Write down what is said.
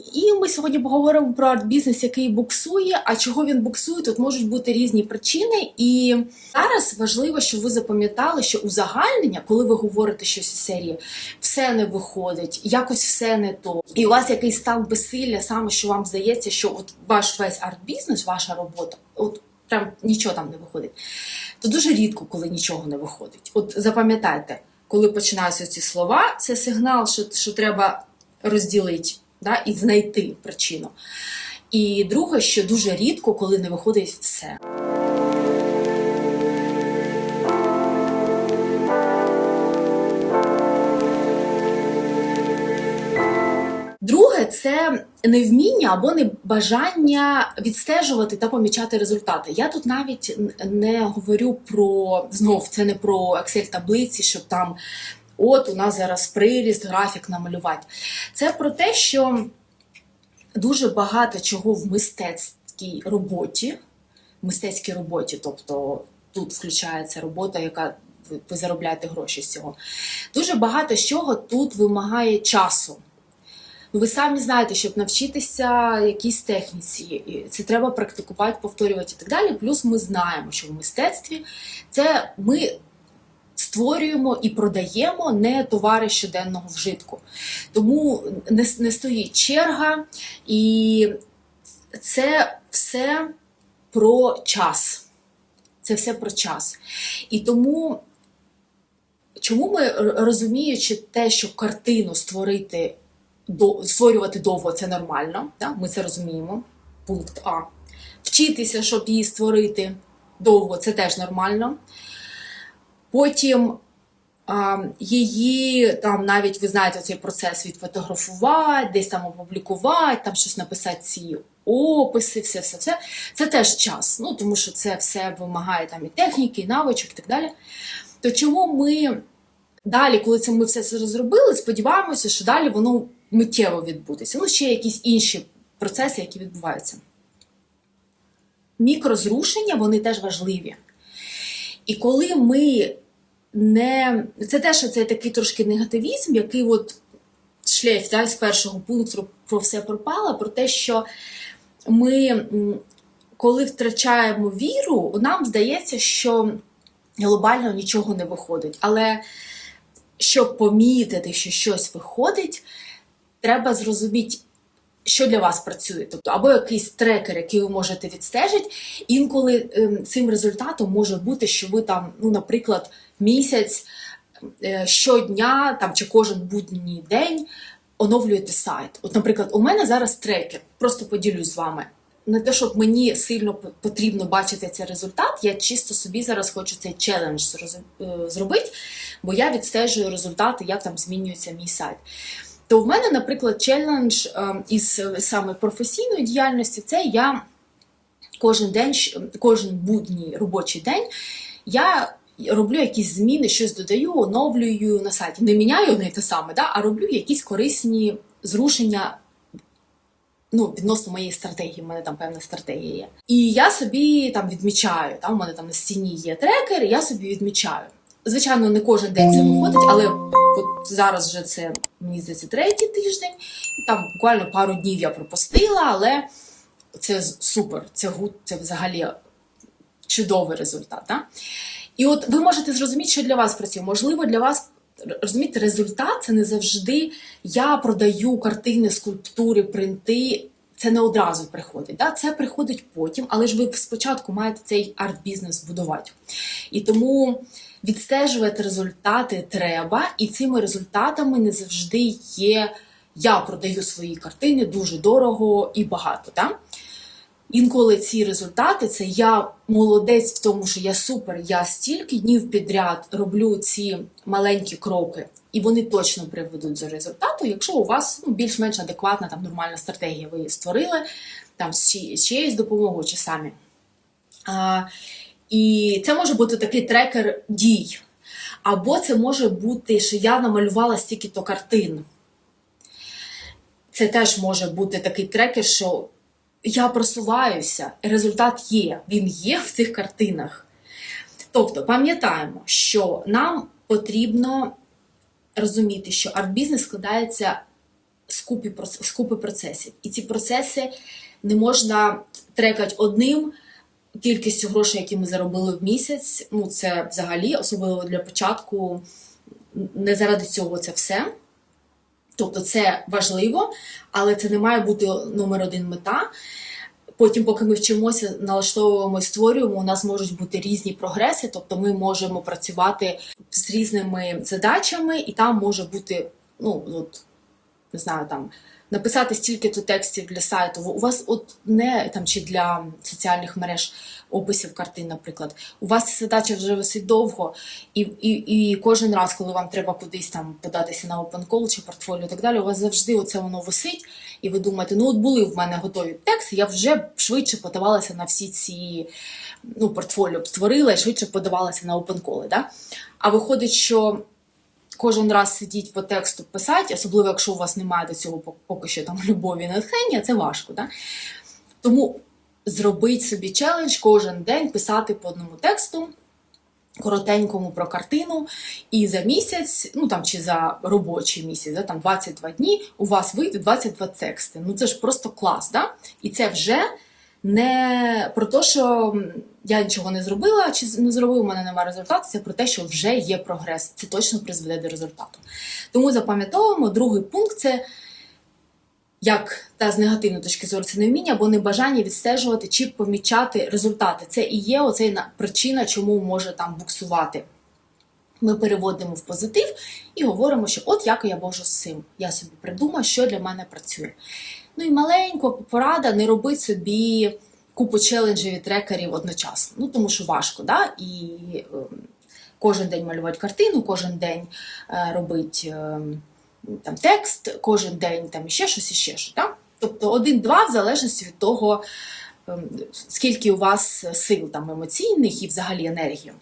І ми сьогодні поговоримо про арт-бізнес, який буксує. А чого він буксує? Тут можуть бути різні причини. І зараз важливо, щоб ви запам'ятали, що узагальнення, коли ви говорите щось із серії, все не виходить, якось все не то. І у вас якийсь стан безсилля, саме що вам здається, що от ваш весь арт-бізнес, ваша робота, от прям нічого там не виходить. То дуже рідко, коли нічого не виходить. От запам'ятайте, коли починаються ці слова, це сигнал, що, що треба розділити да, і знайти причину. І друге, що дуже рідко, коли не виходить все. Друге, це невміння або небажання відстежувати та помічати результати. Я тут навіть не говорю про знов, це не про Excel таблиці, щоб там от у нас зараз приріст, графік намалювати. Це про те, що дуже багато чого в мистецькій роботі, в мистецькій роботі, тобто тут включається робота, яка ви, заробляєте гроші з цього. Дуже багато чого тут вимагає часу. Ну, Ви самі знаєте, щоб навчитися якійсь техніці, це треба практикувати, повторювати і так далі. Плюс ми знаємо, що в мистецтві це ми створюємо і продаємо не товари щоденного вжитку. Тому не, не стоїть черга, і це все про час. Це все про час. І тому, чому ми розуміючи те, що картину створити, створювати довго це нормально, да? ми це розуміємо. Пункт А. Вчитися, щоб її створити довго, це теж нормально. Потім а, її там навіть ви знаєте цей процес відфотографувати, десь там опублікувати, там щось написати ці описи, все, все, все. Це теж час. Ну тому що це все вимагає там і техніки, і навичок, і так далі. То чому ми далі, коли це ми все це зробили, сподіваємося, що далі воно миттєво відбудеться. Ну, ще якісь інші процеси, які відбуваються. Мікрозрушення, вони теж важливі. І коли ми не. Це теж це такий трошки негативізм, який от шлейф да, з першого пункту про все пропало, про те, що ми, коли втрачаємо віру, нам здається, що глобально нічого не виходить. Але щоб помітити, що щось виходить, треба зрозуміти, що для вас працює. Тобто, або якийсь трекер, який ви можете відстежити. Інколи ем, цим результатом може бути, що ви там, ну, наприклад, місяць е, щодня там, чи кожен будній день оновлюєте сайт. От, наприклад, у мене зараз трекер, просто поділюсь з вами. Не те, щоб мені сильно потрібно бачити цей результат, я чисто собі зараз хочу цей челендж зробити, бо я відстежую результати, як там змінюється мій сайт. То в мене, наприклад, челендж із саме професійної діяльності це я кожен день, кожен будній робочий день я роблю якісь зміни, щось додаю, оновлюю на сайті. Не міняю не те саме, да, а роблю якісь корисні зрушення. Ну, відносно моєї стратегії, в мене там певна стратегія є. І я собі там відмічаю, там у мене там на стіні є трекер, і я собі відмічаю. Звичайно, не кожен день це виходить, але от зараз вже це мені здається третій тиждень. Там буквально пару днів я пропустила, але це супер, це гуд, це взагалі чудовий результат. Да? І от ви можете зрозуміти, що для вас працює. Можливо, для вас розумієте, результат це не завжди я продаю картини, скульптури, принти. Це не одразу приходить. Да? Це приходить потім, але ж ви спочатку маєте цей арт-бізнес будувати. І тому відстежувати результати треба, і цими результатами не завжди є. Я продаю свої картини дуже дорого і багато. Да? Інколи ці результати це я молодець в тому, що я супер, я стільки днів підряд роблю ці маленькі кроки, і вони точно приведуть до результату, якщо у вас ну, більш-менш адекватна там нормальна стратегія, ви її створили там з чиєюсь допомогою чи самі. А, І це може бути такий трекер дій. Або це може бути, що я намалювала стільки-то картин. Це теж може бути такий трекер, що я просуваюся, результат є, він є в цих картинах. Тобто, пам'ятаємо, що нам потрібно розуміти, що арт-бізнес складається скупі, проц- скупи процесів. І ці процеси не можна трекати одним кількістю грошей, які ми заробили в місяць. Ну, це взагалі, особливо для початку, не заради цього це все. Тобто це важливо, але це не має бути номер один мета. Потім, поки ми вчимося, налаштовуємо і створюємо, у нас можуть бути різні прогреси, тобто ми можемо працювати з різними задачами, і там може бути, ну, от, не знаю, там написати стільки-то текстів для сайту. У вас от не там чи для соціальних мереж описів картин, наприклад. У вас задача вже висить довго, і, і, і кожен раз, коли вам треба кудись там податися на open call чи портфоліо і так далі, у вас завжди оце воно висить, і ви думаєте, ну от були в мене готові тексти, я вже швидше подавалася на всі ці ну, портфоліо створила і швидше подавалася на open call, да? А виходить, що кожен раз сидіть по тексту писати, особливо якщо у вас немає до цього поки що там любові і натхнення, це важко. Да? Тому зробіть собі челендж кожен день писати по одному тексту. Коротенькому про картину, і за місяць, ну там чи за робочий місяць, да, там 22 дні, у вас вийде 22 тексти. Ну це ж просто клас, да? І це вже не про те, що я нічого не зробила, чи не зробив, у мене немає результату, це про те, що вже є прогрес. Це точно призведе до результату. Тому запам'ятовуємо, другий пункт це як та з негативної точки зору це невміння або небажання відстежувати чи помічати результати. Це і є оцей причина, чому може там буксувати. Ми переводимо в позитив і говоримо, що от як я можу з цим. Я собі придумаю, що для мене працює. Ну і маленька порада не робити собі купу челенджів і трекерів одночасно. Ну тому що важко, да? і ем, кожен день малювати картину, кожен день е, робити ем, там текст, кожен день там іще щось, іще щось. Да? Тобто один-два в залежності від того, ем, скільки у вас сил там емоційних і взагалі енергії.